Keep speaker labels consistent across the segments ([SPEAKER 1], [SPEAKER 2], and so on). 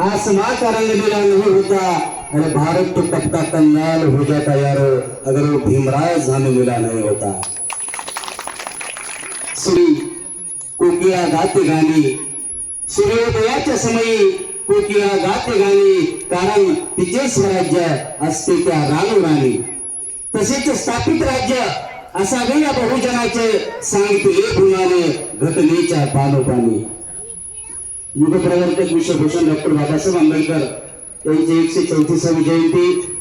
[SPEAKER 1] आसमां का रंग मिला नहीं होता। अरे भारत तो तपता कंगाल हो जाता यारो। अगर वो भीमराज हमें मिला नहीं होता। श्री कोकिया गाते गाणी सूर्योदयाच्या समयी, कोकिया गाते गाणी कारण तिचे स्वराज्य असते त्या राणी तसेच स्थापित राज्य असावे या बहुजनाचे सांगते गुणाने घटनेच्या पानोपानी युगप्रवर्तक विश्वभूषण डॉक्टर बाबासाहेब आंबेडकर यांची एकशे चौतीसावी जयंती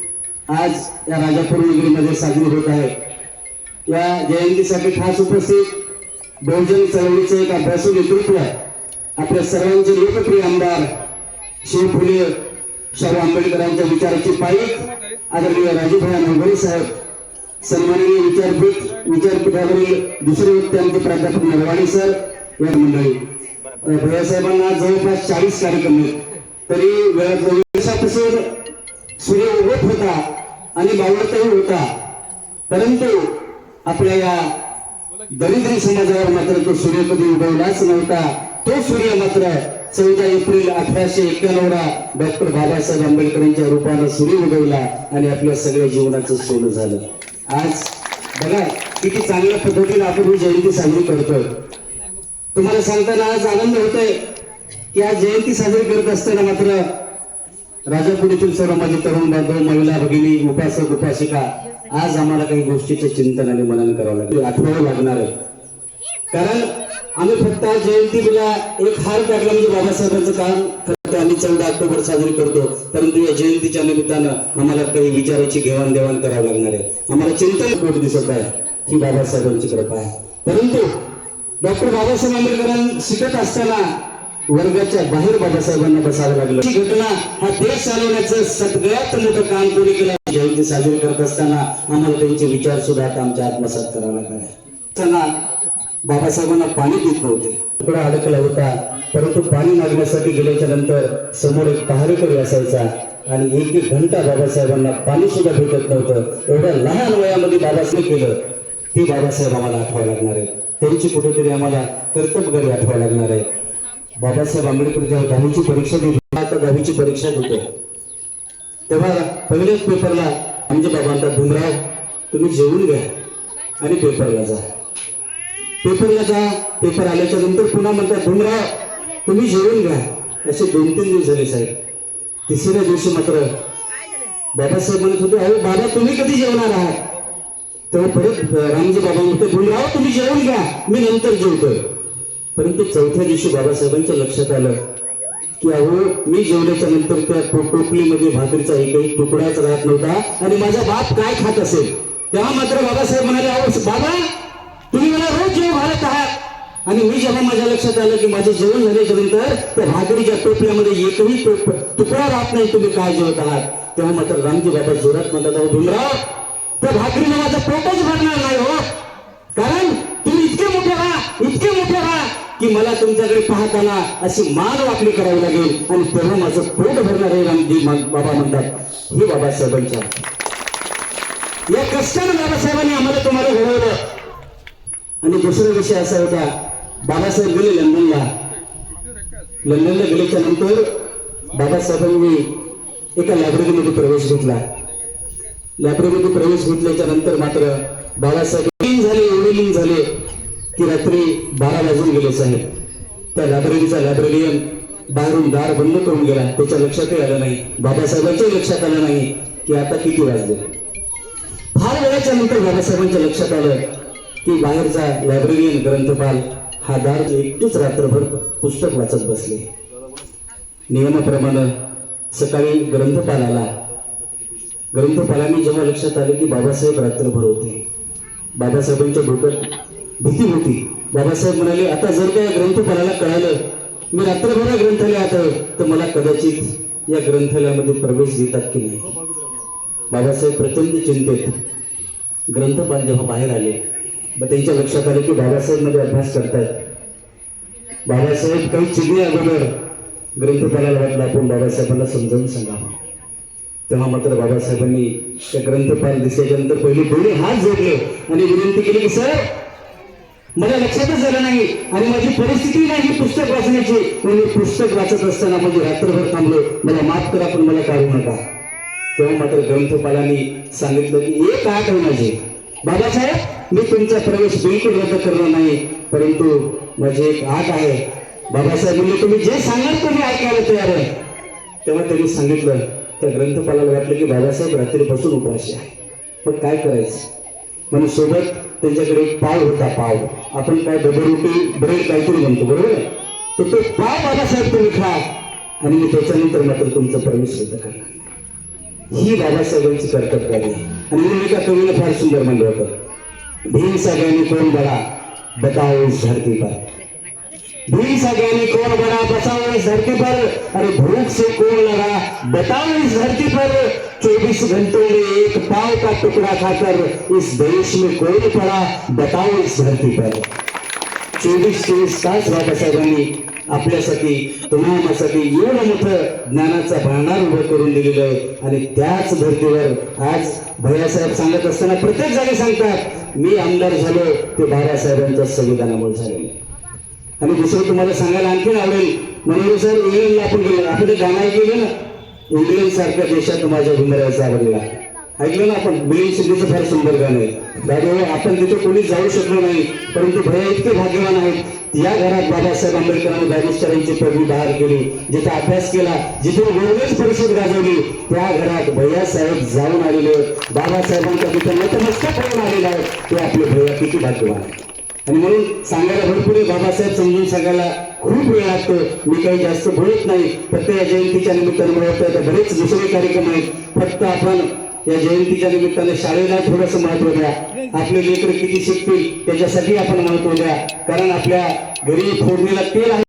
[SPEAKER 1] आज या राजापूर नगरीमध्ये साजरी होत आहे. या जयंतीसाठी खास उपस्थित बहुजन चळवळीचे एक अभ्यासू नेतृत्व आपल्या सर्वांचे लोकप्रिय आमदार शिव फुले शाहू आंबेडकरांच्या विचाराची पायीक आदरणीय राजूभाई नवगरे साहेब सन्माननीय विचारपीठ विचारपीठावरील दुसरे व्यक्ती आमचे प्राध्यापक नरवाणी सर या मंडळी. भैयासाहेबांना जवळपास चाळीस कार्यक्रम आहेत. तरी वेळात वर्षापासून सूर्य उगत होता आणि बावळतही होता. परंतु आपल्या या दरिद्री समाजावर मात्र तो सूर्य कधी उगवलाच नव्हता. तो सूर्य मात्र चौदा एप्रिल अठराशे एक्क्याण्णवला डॉक्टर बाबासाहेब आंबेडकरांच्या रूपानं सूर्य उगवला आणि आपल्या सगळ्या जीवनाचं सोनं झालं. आज बघा किती चांगल्या पद्धतीने आपण ही जयंती साजरी करतोय. तुम्हाला सांगताना आज आनंद होतोय. की आज जयंती साजरी करत असताना मात्र राजापुरीतील सर्व माझे तरुण बांधव महिला भगिनी उपासक उपासिका आज आम्हाला काही गोष्टीचे चिंतन आणि मनन करावं लागेल. आठवावं लागणार आहे. कारण आम्ही फक्त आज जयंतीला एक हार टाकला म्हणजे बाबासाहेबांचं काम करतो आम्ही चौदा ऑक्टोबर साजरी करतो. परंतु या जयंतीच्या निमित्तानं आम्हाला काही विचाराची घेवाणदेवाण करावं लागणार आहे. आम्हाला चिंतन कोट दिसत आहे? ही बाबासाहेबांची कृपा आहे. परंतु डॉक्टर बाबासाहेब आंबेडकरां शिकत असताना वर्गाच्या बाहेर बाबासाहेबांना बसावं लागलं. ही घटना हा देश चालवण्याचं सगळ्यात मोठं काम कोणी केलं? जयंती साजरी करत असताना आम्हाला त्यांचे विचार सुद्धा आता आमच्या आत्मसात करावे लागले त्यांना बाबासाहेबांना पाणी देत नव्हते. तुकडा अडकला होता परंतु पाणी मागण्यासाठी गेल्याच्यानंतर समोर एक पहारेकरी असायचा आणि एक एक घंटा बाबासाहेबांना पाणी सुद्धा भेटत नव्हतं. एवढ्या लहान वयामध्ये बाबासाहेब केलं. ते बाबासाहेब आम्हाला आठवायला लागणार आहे. त्यांची कुठेतरी आम्हाला कर्तव्यगारी आठवायला लागणार आहे. बाबासाहेब आंबेडकर जेव्हा दहावीची परीक्षा देत आता दहावीची परीक्षा देतो तेव्हा पहिल्याच पेपरला आमचे बाबा म्हणतात भीमराव तुम्ही जेवून घ्या आणि पेपरला जा. पेपरला जा पेपर आल्याच्यानंतर पुन्हा म्हणतात भीमराव तुम्ही जेवून घ्या. असे दोन तीन दिवस झाले साहेब. तिसऱ्या दिवशी मात्र बाबासाहेब म्हणत होते अरे बाबा तुम्ही कधी जेवणार आहात? तेव्हा परत रामजी बाबा म्हणते भीमराव तुम्ही जेवून घ्या. मी नंतर जेवतोय. परंतु चौथ्या दिवशी बाबासाहेबांच्या लक्षात आलं की अहो मी जेवल्याच्या नंतर त्या टोपलीमध्ये भाकरीचा एकही तुकडाच राहत नव्हता आणि माझा बाप काय खात असेल? तेव्हा मात्र बाबासाहेब म्हणाले अहो बाबा तुम्ही मला रोज जेव घालत आहात. आणि मी जेव्हा माझ्या लक्षात आलं की माझे जेवण झाल्याच्यानंतर त्या भाकरीच्या टोपल्यामध्ये एकही टोप तुकडा राहत नाही तुम्ही काय जेवत आहात? तेव्हा मात्र रामजी बाबा जोरात म्हणतात अहो भीमराव त्या भाकरीने माझं पोटच भरणार नाही हो. कारण तुम्ही इतके मोठे व्हा इतके मोठे व्हा की मला तुमच्याकडे पाहताना अशी मान वाकडी करावी लागेल आणि तेव्हा माझं पोट भरणार आहे रामजी बाबा म्हणतात. हे बाबासाहेबांच्या या कष्टानं बाबासाहेबांनी आम्हाला तुम्हाला घडवलं. आणि दुसरा विषय असा होता बाबासाहेब गेले लंडनला. लंडनला गेल्याच्यानंतर बाबासाहेबांनी एका लायब्ररीमध्ये प्रवेश घेतला. लायब्ररीमध्ये प्रवेश घेतल्याच्या नंतर मात्र बाबासाहेब झाले एवढे लीन झाले की रात्री बारा वाजून गेले साहेब. त्या लायब्ररीचा लायब्ररियन बाहेरून दार बंद करून गेला. त्याच्या लक्षातही आलं नाही. बाबासाहेबांच्याही लक्षात आलं नाही की आता किती वाजले. फार वेळाच्या नंतर बाबासाहेबांच्या लक्षात आलं की बाहेरचा लायब्ररियन ग्रंथपाल हा दार एकटीच रात्रभर पुस्तक वाचत बसले. नियमाप्रमाणे सकाळी ग्रंथपाल आला. ग्रंथपालांनी जेव्हा लक्षात आले की बाबासाहेब रात्रभर होते बाबासाहेबांच्या डोक्यात भीती होती. बाबासाहेब म्हणाले आता जर का या ग्रंथपालाला कळालं मी रात्रभर ग्रंथालयात आहे तर मला कदाचित या ग्रंथालयामध्ये प्रवेश देतात की नाही? बाबासाहेब प्रचंड चिंतेत ग्रंथपाल जेव्हा बाहेर आले मग त्यांच्या लक्षात आले की बाबासाहेबमध्ये अभ्यास करतायत. बाबासाहेब काही चिडले अगोदर ग्रंथपालाला वाटलं आपण बाबासाहेबांना समजावून सांगावं. तेव्हा मात्र बाबासाहेबांनी त्या ग्रंथपाल दिसल्याच्या पहिले दोन्ही हात जोडले आणि विनंती केली की सर मला लक्षातच झालं नाही आणि माझी परिस्थिती नाही पुस्तक वाचण्याची. मी पुस्तक वाचत असताना म्हणजे रात्रभर थांबलो. मला माफ करा पण मला काढू नका. तेव्हा मात्र ग्रंथपालांनी सांगितलं की एक आठ आहे माझी. बाबासाहेब मी तुमचा प्रवेश बिलकुल रद्द करणार नाही परंतु माझी एक आठ आहे. बाबासाहेब म्हणजे तुम्ही जे सांगाल तुम्ही मी ऐकायला तयार आहे. तेव्हा त्यांनी सांगितलं त्या ग्रंथपालाला वाटलं की बाबासाहेब रात्रीपासून उपाशी आहे पण काय करायचं? म्हणून सोबत त्यांच्याकडे एक पाव होता पाव. आपण काय डबल रोटी ब्रेड काहीतरी म्हणतो बरोबर आहे? तर तो पाव बाबासाहेब तुम्ही खा. आणि मी त्याच्यानंतर मात्र तुमचं प्रवेश सिद्ध करणार ही बाबासाहेबांची कर्तव्य आहे आणि मी एका कवीने फार सुंदर म्हणलं होतं. भीम कोण बडा बताओ इस धरती पर भीम सा ज्ञानी कौन बना बसाओ इस धरती पर? अरे भूख से कौन लगा बताओ इस धरती पर। चौबीस घंटों में एक पाव का टुकड़ा खाकर इस देश में कौन पड़ा? बताओ इस धरती पर। चोवीस चोवीस तास बाबासाहेबांनी आपल्यासाठी तुम्हासाठी एवढं मोठं ज्ञानाचा भांडार उभं करून दिलेलं आहे. आणि त्याच धर्तीवर आज भैयासाहेब सांगत असताना प्रत्येक जागी सांगतात मी आमदार झालो ते बाबासाहेबांच्या संविधानामुळे झालेलं आहे. आणि दुसरं तुम्हाला सांगायला आणखीन आवडेल म्हणून सर इंग्लंडला आपण गेलो आपण ते गाणं ऐकलं ना? इंग्लंड सारख्या देशात माझ्या घुमरायचा आवडलेला. ऐकलं ना आपण? बिलिंग सिद्धीचं फार सुंदर गाणं आहे. दादो आपण तिथे कोणी जाऊ शकलो नाही परंतु भया इतके भाग्यवान आहेत. या घरात बाबासाहेब आंबेडकरांनी बॅरिस्टरांची पदवी बाहेर केली जिथे अभ्यास केला जिथे वेगळीच परिषद गाजवली त्या घरात भैया साहेब जाऊन आलेले आहेत. बाबासाहेबांच्या तिथे नतमस्तक होऊन आलेले आहेत. ते आपले भैया किती भाग्यवान आहेत. आणि म्हणून सांगायला भरपूर बाबासाहेब समजून सांगायला खूप वेळ लागतो. मी काही जास्त बोलत नाही. फक्त या जयंतीच्या निमित्तानं मला बरेच दुसरे कार्यक्रम आहेत. फक्त आपण या जयंतीच्या निमित्ताने शाळेला थोडंसं महत्त्व द्या. आपले लेकर किती शिकतील त्याच्यासाठी आपण महत्त्व द्या. कारण आपल्या घरी फोडणीला तेल आहे.